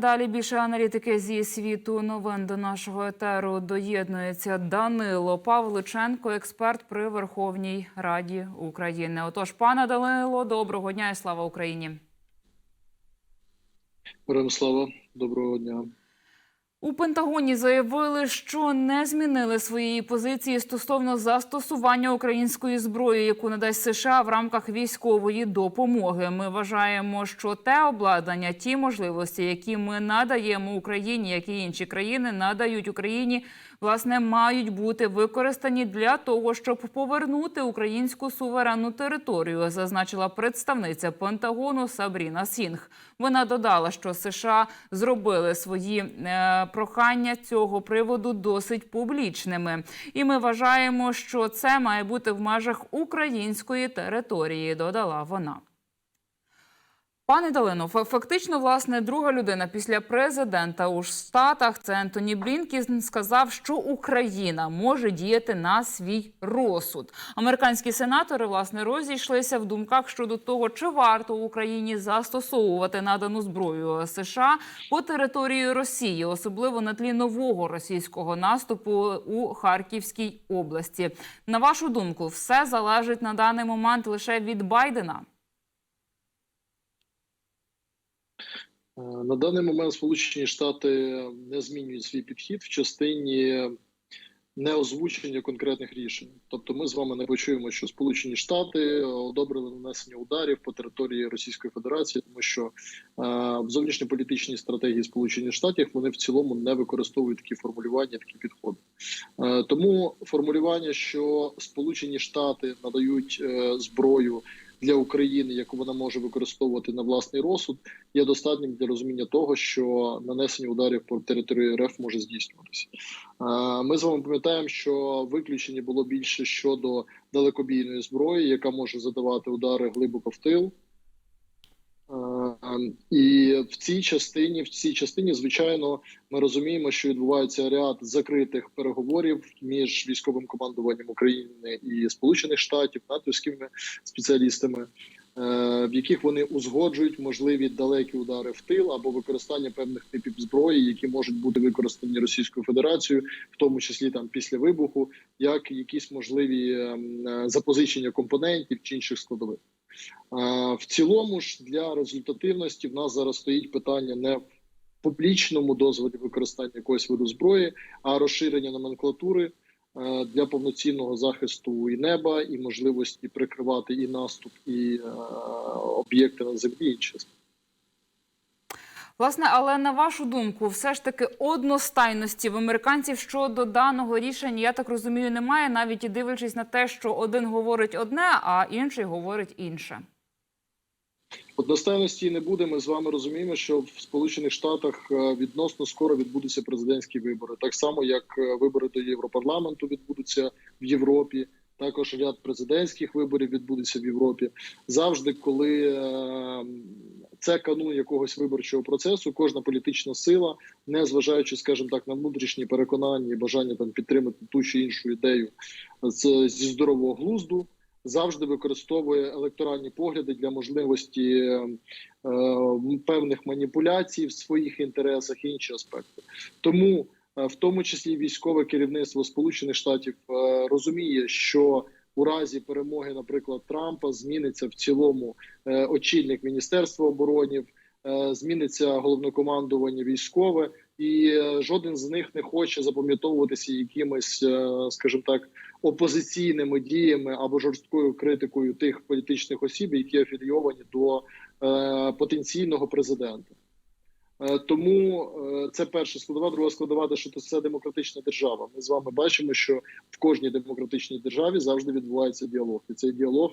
Далі більше аналітики зі світу новин до нашого етеру доєднується Данило Павличенко, експерт при Верховній Раді України. Отож, пане Данило, доброго дня і слава Україні. Слава, доброго дня. У Пентагоні заявили, що не змінили своєї позиції стосовно застосування української зброї, яку надасть США в рамках військової допомоги. Ми вважаємо, що те обладнання, ті можливості, які ми надаємо Україні, як і інші країни надають Україні, власне, мають бути використані для того, щоб повернути українську суверенну територію, зазначила представниця Пентагону Сабріна Сінг. Вона додала, що США зробили свої е, прохання цього приводу досить публічними, і ми вважаємо, що це має бути в межах української території. Додала вона. Пане Далино, фа- фактично, власне, друга людина після президента у Штатах це Ентоні Блінкін сказав, що Україна може діяти на свій розсуд. Американські сенатори власне розійшлися в думках щодо того, чи варто Україні застосовувати надану зброю США по території Росії, особливо на тлі нового російського наступу у Харківській області. На вашу думку, все залежить на даний момент лише від Байдена. На даний момент Сполучені Штати не змінюють свій підхід в частині неозвучення конкретних рішень. Тобто, ми з вами не почуємо, що Сполучені Штати одобрили нанесення ударів по території Російської Федерації, тому що е, в зовнішньополітичній стратегії Сполучених Штатів вони в цілому не використовують такі формулювання, такі підходи. Е, тому формулювання, що Сполучені Штати надають е, зброю для України, яку вона може використовувати на власний розсуд, є достатнім для розуміння того, що нанесення ударів по території РФ може здійснюватися. Е, Ми з вами пам'ятаємо, що виключення було більше щодо далекобійної зброї, яка може задавати удари глибоко в тил. І в цій частині, в цій частині, звичайно, ми розуміємо, що відбувається ряд закритих переговорів між військовим командуванням України і Сполучених Штатів, натовськими спеціалістами, е, в яких вони узгоджують можливі далекі удари в тил або використання певних типів зброї, які можуть бути використані Російською Федерацією, в тому числі там після вибуху, як якісь можливі ем, е, запозичення компонентів чи інших складових. Е, В цілому ж для результативності в нас зараз стоїть питання не в публічному дозволі використання якогось виду зброї, а розширення номенклатури е, для повноцінного захисту і неба, і можливості прикривати і наступ, і е, об'єкти на землі. і Інші. Власне, але на вашу думку, все ж таки одностайності в американців щодо даного рішення, я так розумію, немає, навіть і дивлячись на те, що один говорить одне, а інший говорить інше. Одностайності не буде. Ми з вами розуміємо, що в Сполучених Штатах е, відносно скоро відбудуться президентські вибори, так само як е, вибори до Європарламенту відбудуться в Європі. Також ряд президентських виборів відбудеться в Європі. Завжди, коли е, це канун якогось виборчого процесу, кожна політична сила, не зважаючи, скажімо так, на внутрішні переконання і бажання там підтримати ту чи іншу ідею з, зі здорового глузду, завжди використовує електоральні погляди для можливості е, певних маніпуляцій в своїх інтересах і інші аспекти. Тому, е, в тому числі військове керівництво Сполучених Штатів е, розуміє, що у разі перемоги, наприклад, Трампа зміниться в цілому е, очільник Міністерства оборонів, е, зміниться головнокомандування військове, і е, жоден з них не хоче запам'ятовуватися якимись, скажімо так, опозиційними діями або жорсткою критикою тих політичних осіб, які афілійовані до потенційного президента. Е, Тому е, це перша складова, друга складова, що це демократична держава. Ми з вами бачимо, що в кожній демократичній державі завжди відбувається діалог, і цей діалог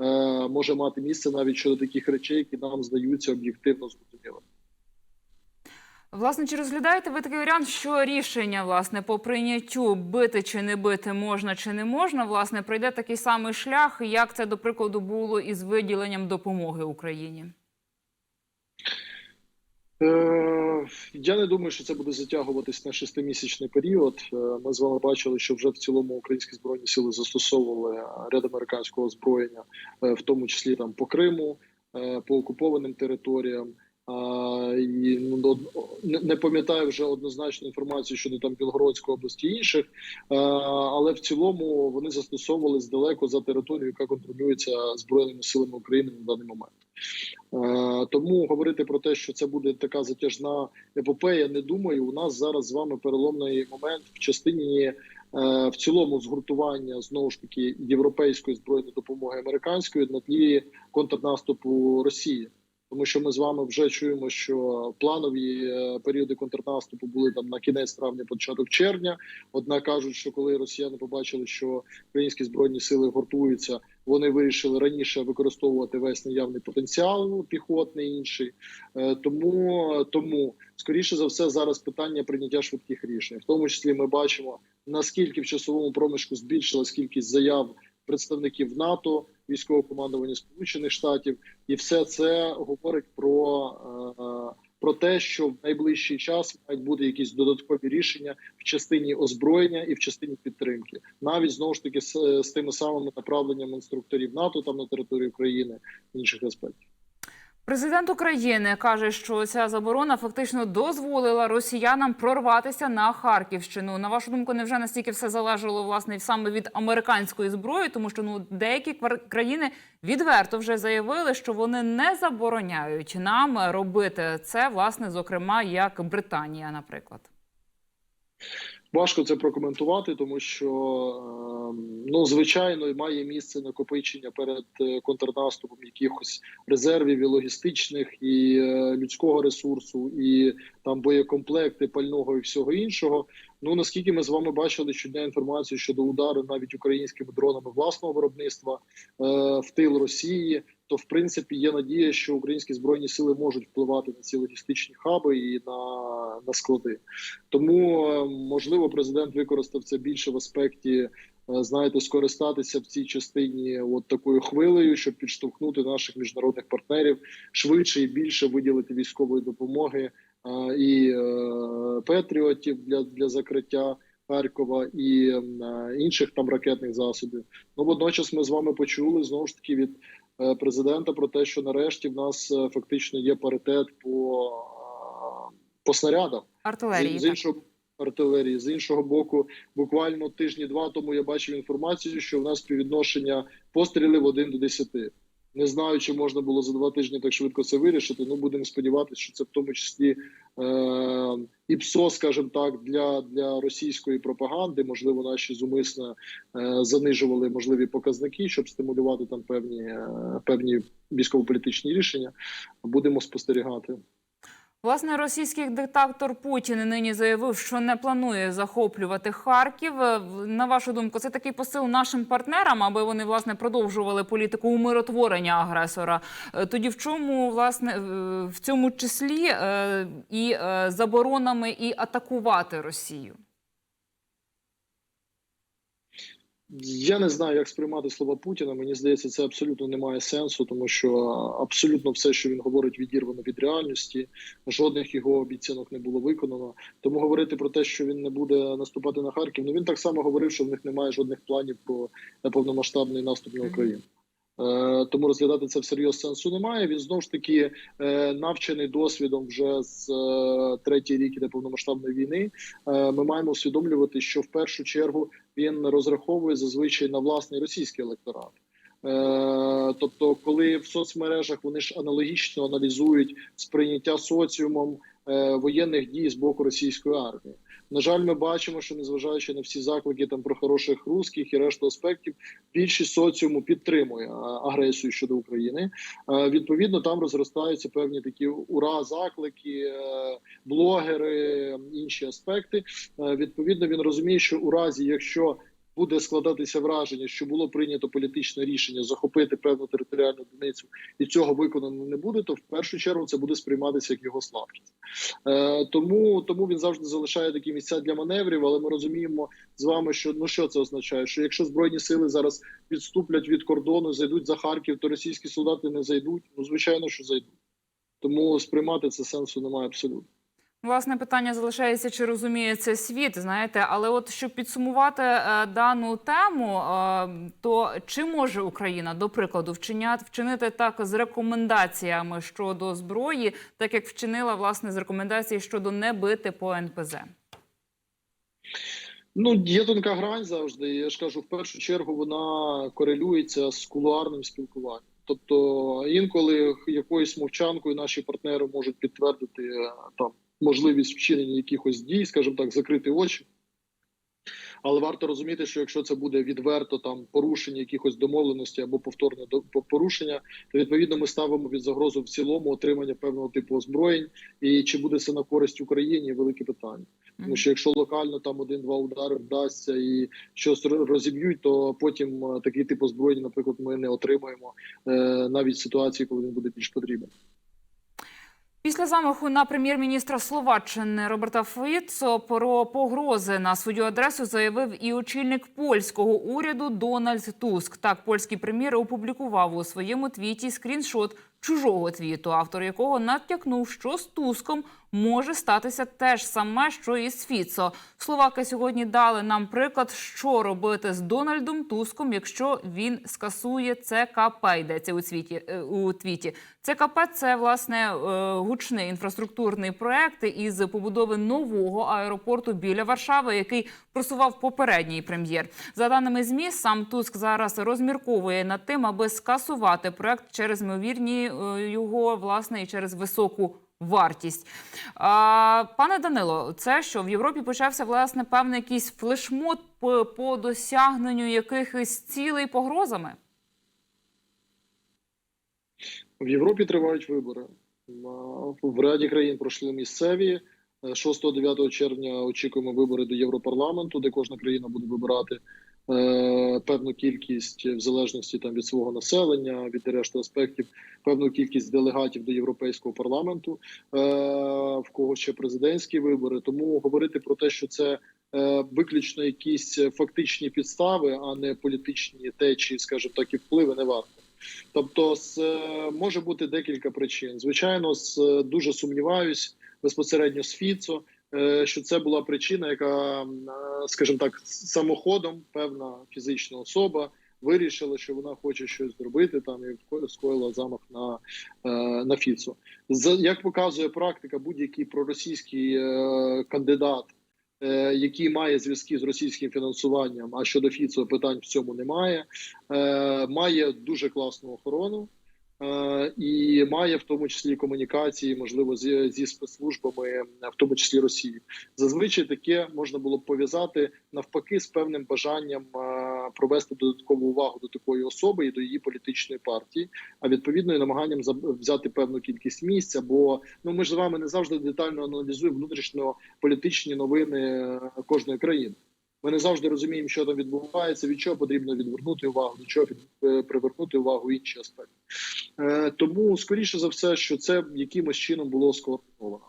е, може мати місце навіть щодо таких речей, які нам здаються об'єктивно зрозумілими. Власне, чи розглядаєте ви такий варіант, що рішення власне по прийняттю бити чи не бити можна чи не можна, власне, пройде такий самий шлях, як це до прикладу було із виділенням допомоги Україні? Е, Я не думаю, що це буде затягуватись на шестимісячний період. Е, Ми з вами бачили, що вже в цілому українські збройні сили застосовували ряд американського озброєння, е, в тому числі там по Криму, по окупованим територіям. І ну, не, пам'ятаю вже однозначну інформацію щодо там Білгородської області і інших, але в цілому вони застосовувались далеко за територію, яка контролюється збройними силами України на даний момент. Тому говорити про те, що це буде така затяжна епопея, не думаю. У нас зараз з вами переломний момент в частині е, в цілому згуртування знову ж таки європейської збройної допомоги американської на тлі контрнаступу Росії. Тому що ми з вами вже чуємо, що планові е, періоди контрнаступу були там на кінець травня, початок червня. Однак кажуть, що коли росіяни побачили, що українські збройні сили гуртуються, вони вирішили раніше використовувати весь наявний потенціал піхотний інший. Е, Тому тому скоріше за все зараз питання прийняття швидких рішень. В тому числі ми бачимо наскільки в часовому проміжку збільшилась кількість заяв представників НАТО, військового командування Сполучених Штатів, і все це говорить про. е, Про те, що в найближчий час мають бути якісь додаткові рішення в частині озброєння і в частині підтримки, навіть знову ж таки з, з тими самими направленнями інструкторів НАТО там на території України інших аспектів. Президент України каже, що ця заборона фактично дозволила росіянам прорватися на Харківщину. На вашу думку, невже настільки все залежало власне саме від американської зброї, тому що ну деякі країни відверто вже заявили, що вони не забороняють нам робити це, власне, зокрема, як Британія, наприклад. Важко це прокоментувати, тому що е, ну звичайно має місце накопичення перед е, контрнаступом якихось резервів і логістичних і е, людського ресурсу, і там боєкомплекти, пального і всього іншого. Ну наскільки ми з вами бачили щодня інформацію щодо удару навіть українськими дронами власного виробництва е, в тил Росії, то в принципі є надія, що українські збройні сили можуть впливати на ці логістичні хаби і на, на склади. Тому е, можливо президент використав це більше в аспекті. е, Знаєте, скористатися в цій частині от такою хвилею, щоб підштовхнути наших міжнародних партнерів швидше і більше виділити військової допомоги е, і е, патріотів для, для закриття Харкова і е, інших там ракетних засобів. Ну водночас ми з вами почули знову ж таки від президента про те, що нарешті в нас е, фактично є паритет по, е, по снарядам. Артилерії З, з іншого артилерії, з іншого боку, буквально тижні два тому я бачив інформацію, що в нас співвідношення пострілів 1 до 10. Не знаю, чи можна було за два тижні так швидко це вирішити. Ну будемо сподіватися, що це в тому числі е, і ПСО, скажімо так, для, для російської пропаганди. Можливо, наші зумисно е, занижували можливі показники, щоб стимулювати там певні, е, певні військово-політичні рішення. Будемо спостерігати. Власне, російський диктатор Путін нині заявив, що не планує захоплювати Харків. Е, На вашу думку, це такий посил нашим партнерам, аби вони власне продовжували політику умиротворення агресора. Е, Тоді в чому власне в цьому числі е, і заборонами і атакувати Росію? Я не знаю, як сприймати слова Путіна. Мені здається, це абсолютно не має сенсу, тому що абсолютно все, що він говорить, відірвано від реальності. Жодних його обіцянок не було виконано. Тому говорити про те, що він не буде наступати на Харків. Ну він так само говорив, що в них немає жодних планів про повномасштабний наступ на Україну. Е, Тому розглядати це всерйоз сенсу немає. Він знову ж таки е, навчений досвідом вже з е, третій рік іде повномасштабної війни. Ми маємо усвідомлювати, що в першу чергу він розраховує зазвичай на власний російський електорат. Тобто, коли в соцмережах вони ж аналогічно аналізують сприйняття соціумом воєнних дій з боку російської армії. На жаль, ми бачимо, що незважаючи на всі заклики там про хороших русських і решту аспектів, більшість соціуму підтримує агресію щодо України. Е, Відповідно, там розростаються певні такі ура, заклики, е, блогери, інші аспекти. Е, Відповідно, він розуміє, що у разі, якщо буде складатися враження, що було прийнято політичне рішення захопити певну територіальну одиницю, і цього виконано не буде, то в першу чергу це буде сприйматися як його слабкість. Е, тому, тому він завжди залишає такі місця для маневрів. Але ми розуміємо з вами, що ну що це означає? Що якщо збройні сили зараз відступлять від кордону, зайдуть за Харків, то російські солдати не зайдуть. Ну звичайно, що зайдуть. Тому сприймати це сенсу немає абсолютно. Власне питання залишається, чи розуміє це світ, знаєте, але от щоб підсумувати е, дану тему, е, то чи може Україна, до прикладу, вчиняти вчинити так з рекомендаціями щодо зброї, так як вчинила власне з рекомендацій щодо не бити по НПЗ? Ну, є тонка грань завжди. Я ж кажу, в першу чергу вона корелюється з кулуарним спілкуванням. Тобто інколи якоюсь мовчанкою наші партнери можуть підтвердити е, там можливість вчинення якихось дій, скажімо так, закрити очі. Але варто розуміти, що якщо це буде відверто там порушення якихось домовленостей або повторне порушення, то відповідно ми ставимо під загрозу в цілому отримання певного типу озброєнь. І чи буде це на користь Україні? Велике питання. Тому що якщо локально там один-два удари вдасться і щось розіб'ють, то потім е, такий тип озброєння, наприклад, ми не отримаємо е, навіть ситуації, коли він буде більш потрібен. Після замаху на прем'єр-міністра Словаччини Роберта Фіцо про погрози на свою адресу заявив і очільник польського уряду Дональд Туск. Так, польський прем'єр опублікував у своєму твіті скріншот чужого твіту, автор якого натякнув, що з Туском може статися те ж саме, що і з Фіцо. Словаки сьогодні дали нам приклад, що робити з Дональдом Туском, якщо він скасує ЦКП. Йдеться у твіті е, у твіті. ЦКП – це власне е, гучний інфраструктурний проект із побудови нового аеропорту біля Варшави, який просував попередній прем'єр. За даними змі, сам Туск зараз розмірковує над тим, аби скасувати проект через ймовірні його власне і через високу. Вартість а, пане Данило, це що в Європі почався власне певний якийсь флешмоб по, по досягненню якихось цілей погрозами? В Європі тривають вибори. В ряді країн пройшли місцеві. Е, 6-9 червня очікуємо вибори до Європарламенту, де кожна країна буде вибирати е, певну кількість в залежності там від свого населення, від решти аспектів, певну кількість делегатів до європейського парламенту, е, в кого ще президентські вибори. Тому говорити про те, що це е, виключно якісь фактичні підстави, а не політичні течії, скажімо так, і впливи, не варто. Тобто, з, е, може бути декілька причин. Звичайно, з, е, дуже сумніваюсь безпосередньо з Фіцо, е, що це була причина, яка, е, скажімо так, самоходом певна фізична особа вирішила, що вона хоче щось зробити там і скоїла замах на, е, на Фіцо. З як показує практика, будь-який проросійський е, кандидат. е, Який має зв'язки з російським фінансуванням, а щодо Фіцо питань в цьому немає, е, має дуже класну охорону е, і має в тому числі комунікації, можливо, зі, зі спецслужбами, е, в тому числі Росії. Зазвичай таке можна було б пов'язати навпаки з певним бажанням е, провести додаткову увагу до такої особи і до її політичної партії, а відповідно і намаганням взяти певну кількість місця. Бо ну ми ж з вами не завжди детально аналізуємо внутрішньополітичні новини е, кожної країни. Ми не завжди розуміємо, що там відбувається, від чого потрібно відвернути увагу, до чого е, привернути увагу інші аспекти. Е, тому, скоріше за все, що це якимось чином було скоординовано.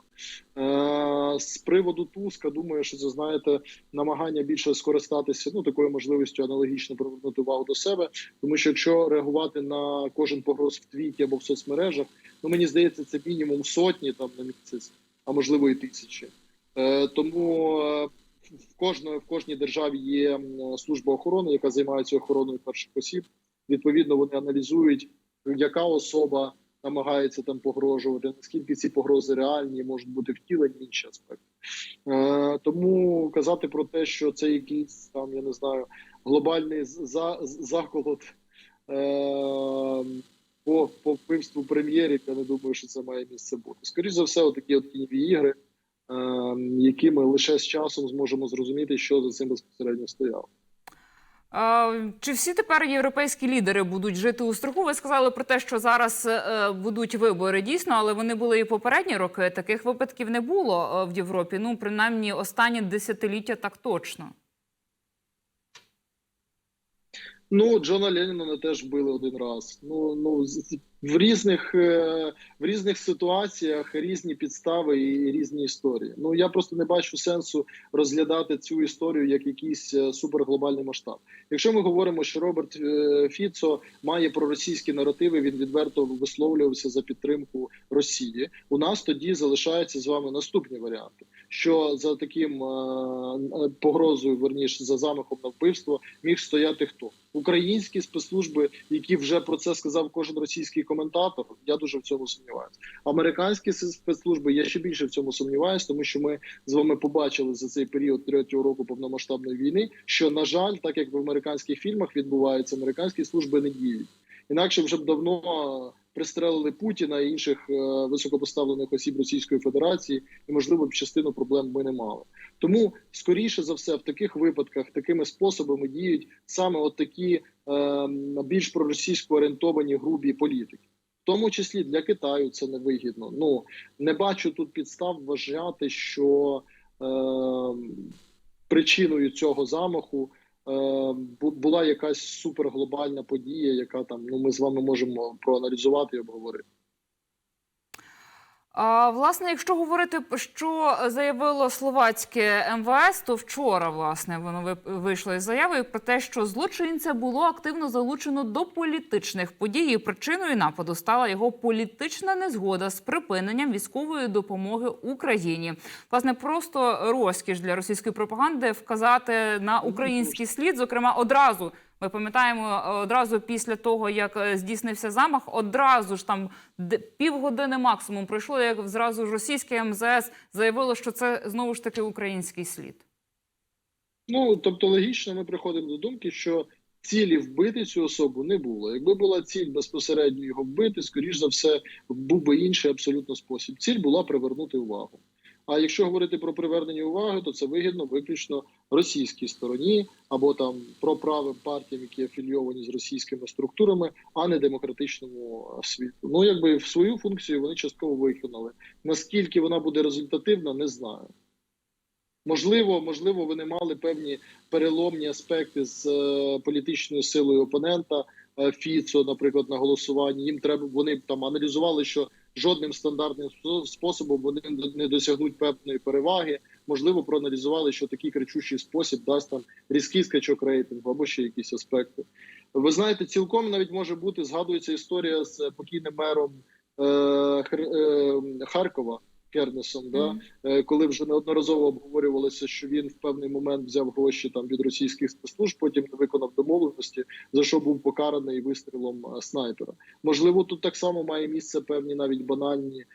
Е, з приводу Туска, думаю, що це знаєте намагання більше скористатися ну такою можливістю аналогічно привернути увагу до себе. Тому що якщо реагувати на кожен погроз в твіті або в соцмережах, ну мені здається, це мінімум сотні там на місяць, а можливо і тисячі. Е, тому е, в кожної в кожній державі є служба охорони, яка займається охороною перших осіб. Відповідно, вони аналізують, яка особа намагається там погрожувати, наскільки ці погрози реальні, можуть бути втілені інші аспекти. Е, тому казати про те, що це якийсь там, я не знаю, глобальний за, заколот е, по, по вбивству прем'єрів, я не думаю, що це має місце бути. Скоріше за все, отакі от ігри, які ми лише з часом зможемо зрозуміти, що за цим безпосередньо стояло. Чи всі тепер європейські лідери будуть жити у страху? Ви сказали про те, що зараз е, будуть вибори дійсно, але вони були і попередні роки. Таких випадків не було е, в Європі. Ну, принаймні, останні десятиліття так точно. Ну, Джона Леннона теж били один раз. Ну, ну В різних е, в різних ситуаціях різні підстави і різні історії. Ну я просто не бачу сенсу розглядати цю історію як якийсь е, суперглобальний масштаб. Якщо ми говоримо, що Роберт е, Фіцо має проросійські наративи, він відверто висловлювався за підтримку Росії. У нас тоді залишаються з вами наступні варіанти. Що за таким погрозою, верніш за замахом на вбивство, міг стояти хто? Українські спецслужби, які вже про це сказав кожен російський коментатор. Я дуже в цьому сумніваюся. Американські спецслужби я ще більше в цьому сумніваюся, тому що ми з вами побачили за цей період третього року повномасштабної війни, що на жаль, так як в американських фільмах відбувається, американські служби не діють. Інакше вже б давно пристрелили Путіна і інших е, високопоставлених осіб Російської Федерації, і можливо б частину проблем ми не мали. Тому скоріше за все, в таких випадках такими способами діють саме от такі е, більш проросійсько орієнтовані грубі політики. В тому числі для Китаю це невигідно. Ну не бачу тут підстав вважати, що е, причиною цього замаху е, була якась суперглобальна подія, яка там ну ми з вами можемо проаналізувати і обговорити. Власне, якщо говорити, що заявило словацьке МВС, то вчора власне воно вийшло із заявою про те, що злочинця було активно залучено до політичних подій. і Причиною нападу стала його політична незгода з припиненням військової допомоги Україні. Власне, просто розкіш для російської пропаганди вказати на український слід, зокрема одразу. Ми пам'ятаємо е, одразу після того, як е, здійснився замах, одразу ж там півгодини максимум пройшло, як зразу ж російське МЗС заявило, що це знову ж таки український слід. Ну тобто, логічно, ми приходимо до думки, що цілі вбити цю особу не було. Якби була ціль безпосередньо його вбити, скоріш за все, був би інший абсолютно спосіб. Ціль була привернути увагу. А якщо говорити про привернення уваги, то це вигідно виключно російській стороні або там проправим партіям, які афілійовані з російськими структурами, а не демократичному світу. Ну якби в свою функцію вони частково виконали. Наскільки вона буде результативна, не знаю. Можливо, можливо, вони мали певні переломні аспекти з е, політичною силою опонента е, Фіцо, наприклад, на голосуванні. Їм треба вони там аналізували, що жодним стандартним способом вони не досягнуть певної переваги. Можливо, проаналізували, що такий кричущий спосіб дасть там різкий скачок рейтингу або ще якісь аспекти. Ви знаєте, цілком навіть може бути згадується історія з покійним мером е, е, Харкова. Кернесом, да Е, коли вже неодноразово обговорювалося, що він в певний момент взяв гроші там від російських спецслужб, потім не виконав домовленості, за що був покараний вистрілом е, снайпера. Можливо, тут так само має місце певні навіть банальні е,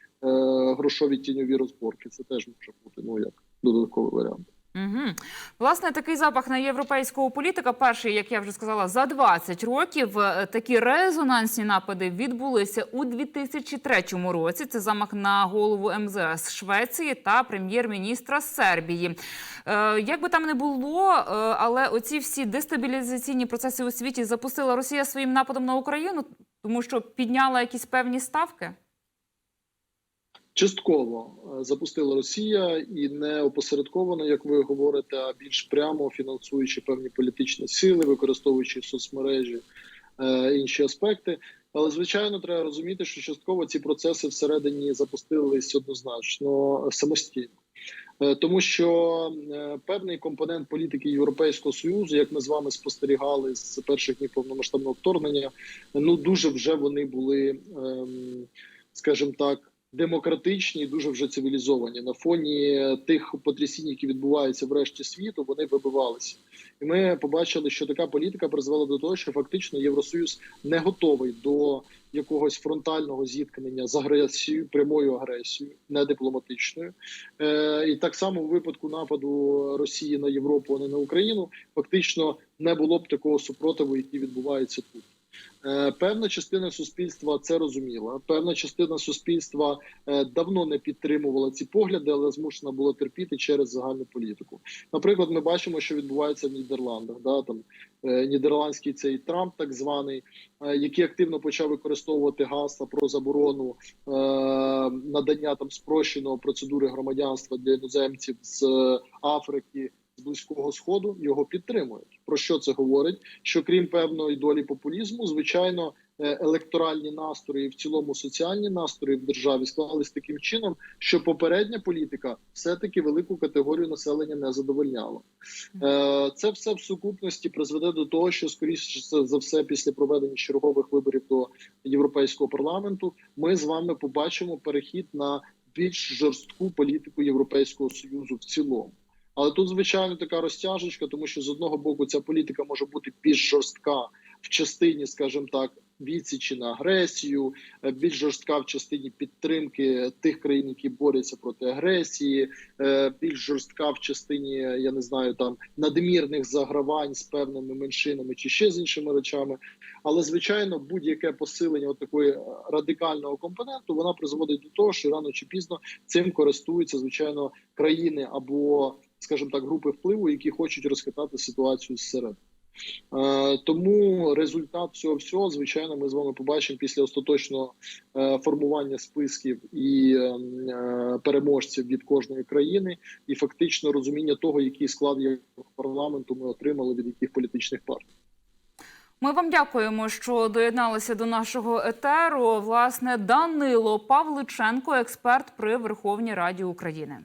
грошові тіньові розборки. Це теж може бути ну як додатковий варіант. Угу. Власне, такий запах на європейського політика. Перший, як я вже сказала, за 20 років Е, такі резонансні напади відбулися у 2003 році. Це замах на голову МЗС Швеції та прем'єр-міністра Сербії. Е, як би там не було, е, але оці всі дестабілізаційні процеси у світі запустила Росія своїм нападом на Україну, тому що підняла якісь певні ставки. Частково е, запустила Росія і не опосередковано, як ви говорите, а більш прямо фінансуючи певні політичні сили, використовуючи соцмережі е, інші аспекти. Але звичайно, треба розуміти, що частково ці процеси всередині запустились однозначно самостійно. Е, Тому що е, певний компонент політики Європейського союзу, як ми з вами спостерігали з перших днів повномасштабного вторгнення, ну дуже вже вони були, ем, скажімо так, демократичні, дуже вже цивілізовані. На фоні тих потрясінь, які відбуваються в решті світу, вони вибивалися. І ми побачили, що така політика призвела до того, що фактично Євросоюз не готовий до якогось фронтального зіткнення з агресією, прямою агресією, не дипломатичною. Е, і так само у випадку нападу Росії на Європу, а не на Україну, фактично не було б такого супротиву, який відбувається тут. Е, Певна частина суспільства це розуміла. Певна частина суспільства е, давно не підтримувала ці погляди, але змушена була терпіти через загальну політику. Наприклад, ми бачимо, що відбувається в Нідерландах. Да, там е, нідерландський цей Трамп, так званий, який активно почав використовувати гасла про заборону надання там спрощеного процедури громадянства для іноземців з Африки. Близького сходу його підтримують. Про що це говорить? Що крім певної долі популізму, звичайно, е, електоральні настрої, в цілому соціальні настрої в державі склались таким чином, що попередня політика все-таки велику категорію населення не задовольняла. Е, Це все в сукупності призведе до того, що скоріше за все, після проведення чергових виборів до європейського парламенту, ми з вами побачимо перехід на більш жорстку політику Європейського союзу в цілому. Але тут, звичайно, така розтяжечка, тому що з одного боку ця політика може бути більш жорстка в частині, скажімо так, відсічі на агресію, е, більш жорстка в частині підтримки тих країн, які борються проти агресії, е, більш жорстка в частині, я не знаю, там надмірних загравань з певними меншинами чи ще з іншими речами. Але звичайно, будь-яке посилення такої радикального компоненту вона призводить до того, що рано чи пізно цим користуються звичайно країни або, скажімо так, групи впливу, які хочуть розхитати ситуацію зсередини. Е, Тому результат цього всього, звичайно, ми з вами побачимо після остаточного е, формування списків і е, переможців від кожної країни, і фактично розуміння того, який склад парламенту ми отримали від яких політичних партій. Ми вам дякуємо, що доєдналися до нашого етеру. Власне, Данило Павличенко, експерт при Верховній Раді України.